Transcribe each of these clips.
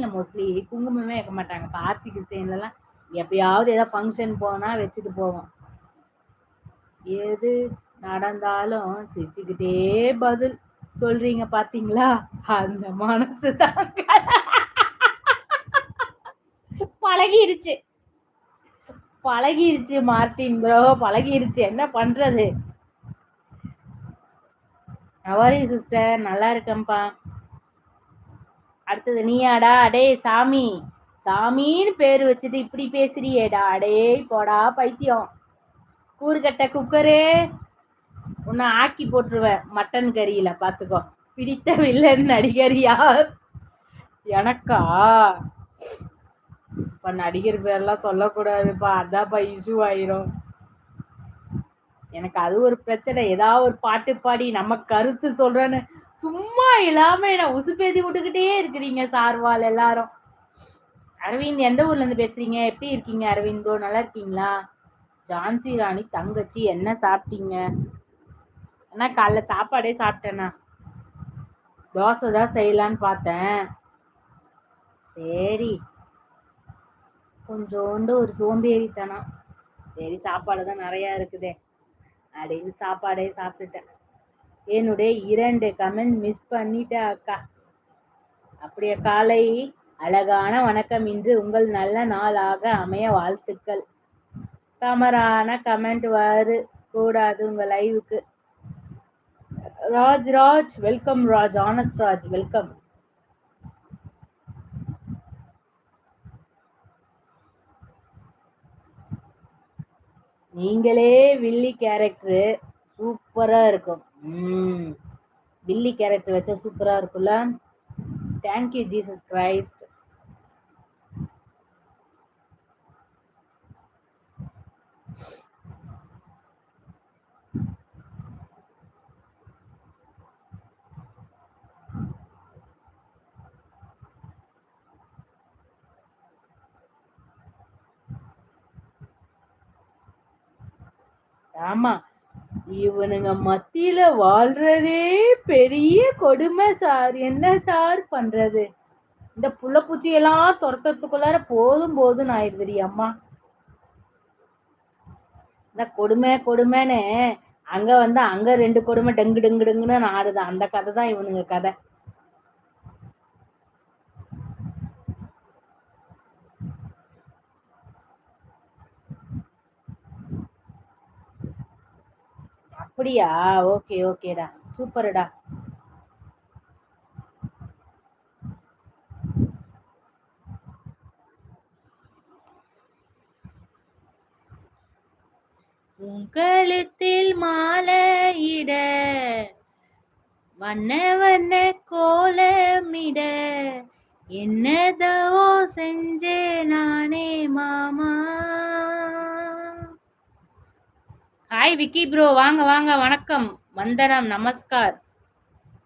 முஸ்லீமில் மோஸ்ட்லி குங்குமமே வைக்க மாட்டாங்க. இப்போ ஆர்சி கிறிஸ்டின்லலாம் எப்பயாவது ஏதாவது ஃபங்க்ஷன் போனால் வச்சுட்டு போவோம். எது நடந்தாலும் சிரிச்சுக்கிட்டே பதில் சொல்றீங்க பாத்தீங்களா? அந்த மனசு தான். பழகிருச்சு. பழகிருச்சு மார்டின் ப்ரோ பழகிருச்சு. என்ன பண்றது? நவாரி சிஸ்டர் நல்லா இருக்கேன்ப்பா. அடுத்தது நீயாடா அடே சாமி. சாமின்னு பேர் வச்சுட்டு இப்படி பேசுறியேடா அடே போடா பைத்தியம். கூறுகட்ட குக்கரே. உன்னை ஆக்கி போட்டுருவேன் மட்டன் கறியில பார்த்துக்கோ பிடித்த வில்லன் நடிகர் யார்? எனக்கா? இப்ப நடிகர் பேர்லாம் சொல்லக்கூடாதுப்பா அதான்ப்பா இஷ்யூ ஆயிரும். எனக்கு அது ஒரு பிரச்சனை ஏதாவது ஒரு பாட்டு பாடி நம்ம கருத்து சொல்றேன்னு சும்மா இல்லாம என்ன உசுப்பேத்தி விட்டுக்கிட்டே இருக்கிறீங்க சார்வால் எல்லாரும். அரவிந்த் எந்த ஊர்ல இருந்து பேசுறீங்க? எப்படி இருக்கீங்க அரவிந்தோ நல்லா இருக்கீங்களா? ஜான்சி ராணி தங்கச்சி என்ன சாப்பிட்டீங்க? அண்ணா காலைல சாப்பாடே சாப்பிட்டேண்ணா. தோசை தான் செய்யலான்னு பார்த்தேன். சரி. கொஞ்சோண்டு ஒரு சோம்பேறித்தனம் சரி சாப்பாடு தான் நிறையா இருக்குதே. அப்படின்னு சாப்பாடே சாப்பிட்டுட்டேன். என்னுடைய இரண்டு கமெண்ட் மிஸ் பண்ணிட்டேன் அக்கா. அப்படியே காலை அழகான வணக்கம் இன்று உங்கள் நல்ல நாளாக அமைய வாழ்த்துக்கள். தமரான கமெண்ட் வரு கூடாது உங்க லைவுக்கு Raj Raj welcome Raj honest Raj welcome நீங்களே வில்லி கேரக்டரு சூப்பரா இருக்கும். ம். வில்லி கேரக்டர் வச்சா சூப்பரா இருக்கும்ல. தேங்க்யூ ஜீசஸ் கிரைஸ்ட் ஆமா. இவனுங்க மத்தியில வாழ்றதே பெரிய கொடுமை சார். என்ன சார் பண்றது? இந்த புள்ள பூச்சியெல்லாம் துரத்துறதுக்குள்ளார போதும் போதும் ஆயிடுதுடி அம்மா. இந்த கொடுமை கொடுமைன்னு அங்க வந்து அங்க ரெண்டு கொடுமை டங்கு டங்கு டங்குன்னு ஆடுது அந்த கதை தான் இவனுங்க கதை. அப்படியா? ஓகே ஓகேடா. சூப்பர்டா. உங்களத்தில் மாலையிட வண்ண வண்ண கோலமிட. என்னதோ செஞ்சே நானே மாமா. ஹாய் விக்கி ப்ரோ வாங்க வாங்க. வணக்கம். வந்தனம். நமஸ்கார்.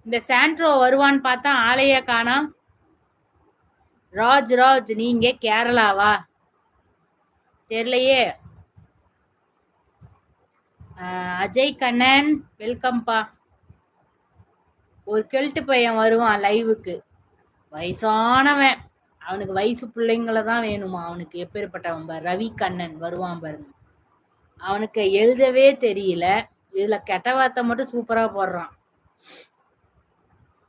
இந்த சாண்ட்ரோ வருவான்னு பார்த்தா ஆலைய காணா ராஜ் ராஜ் நீங்க கேரளாவா? தெரியலையே. அஜய் கண்ணன் வெல்கம்ப்பா ஒரு கெல்ட்டு பையன் வருவான் லைவுக்கு வயசானவன். அவனுக்கு வயசு பிள்ளைங்கள தான் வேணுமா? அவனுக்கு எப்பேற்பட்டவன் ரவி கண்ணன் வருவான் பாருங்க. அவனுக்கு எழுதவே தெரியல. இதுல கெட்ட வார்த்தை மட்டும் சூப்பரா போடுறான்.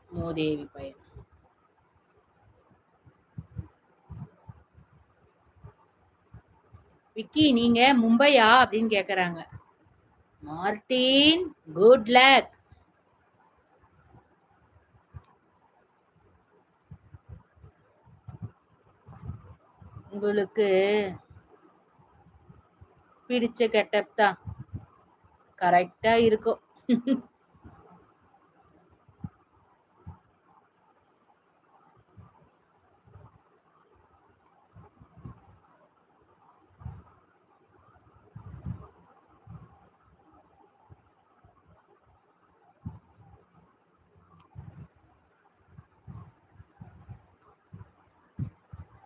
மோதேவி பையன். விக்கி நீங்க மும்பையா அப்படின்னு கேக்குறாங்க. மார்டின் குட் லக் உங்களுக்கு பிடிச்ச கெட்டப் தான். கரெக்டாக இருக்கும்.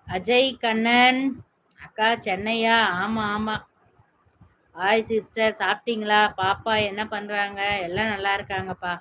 அஜய் கண்ணன் அக்கா சென்னையா? ஆமாம் ஆமாம் ஹாய் சிஸ்டர் சாப்பிட்டீங்களா? பாப்பா என்ன பண்ணுறாங்க எல்லாம் நல்லா இருக்காங்கப்பா.